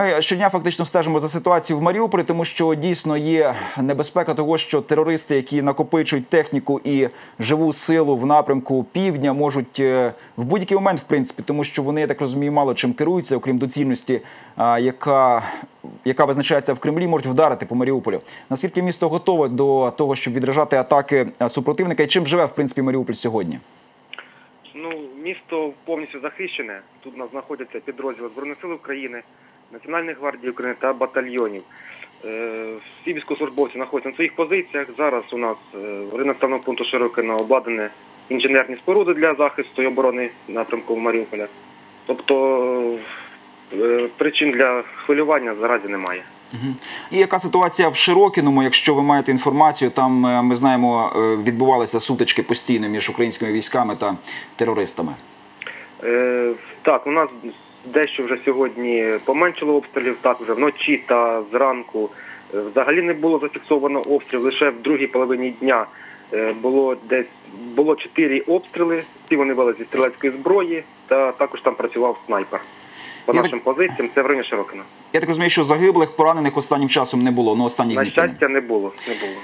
Ми щодня фактично стежимо за ситуацією в Маріуполі, тому що дійсно є небезпека того, що терористи, які накопичують техніку і живу силу в напрямку півдня, можуть е, в будь-який момент, в принципі, тому що вони, я так розумію, мало чим керуються, окрім доцільності, яка, яка визначається в Кремлі, можуть вдарити по Маріуполю. Наскільки місто готове до того, щоб відражати атаки супротивника, і чим живе в принципі Маріуполь сьогодні? Ну, місто повністю захищене. Тут у нас знаходяться підрозділи Збройних сил України, Національної гвардії України та батальйонів. Е, Всі військовослужбовці знаходяться на своїх позиціях. Зараз у нас е, в районі населеного пункту Широкино обладнані інженерні споруди для захисту і оборони напрямку Маріуполя. Тобто е, причин для хвилювання наразі немає. І яка ситуація в Широкіному, якщо ви маєте інформацію, там е, ми знаємо, е, відбувалися сутички постійно між українськими військами та терористами. Е, так, у нас дещо вже сьогодні поменшило обстрілів, так вже вночі та зранку. Взагалі не було зафіксовано обстріл. Лише в другій половині дня було десь було чотири обстріли. Всі вони були зі стрілецької зброї, та також там працював снайпер. По Я нашим позиціям це в районі Широкина. Я так розумію, що загиблих, поранених останнім часом не було. Ну, останні На щастя, не було. Не було.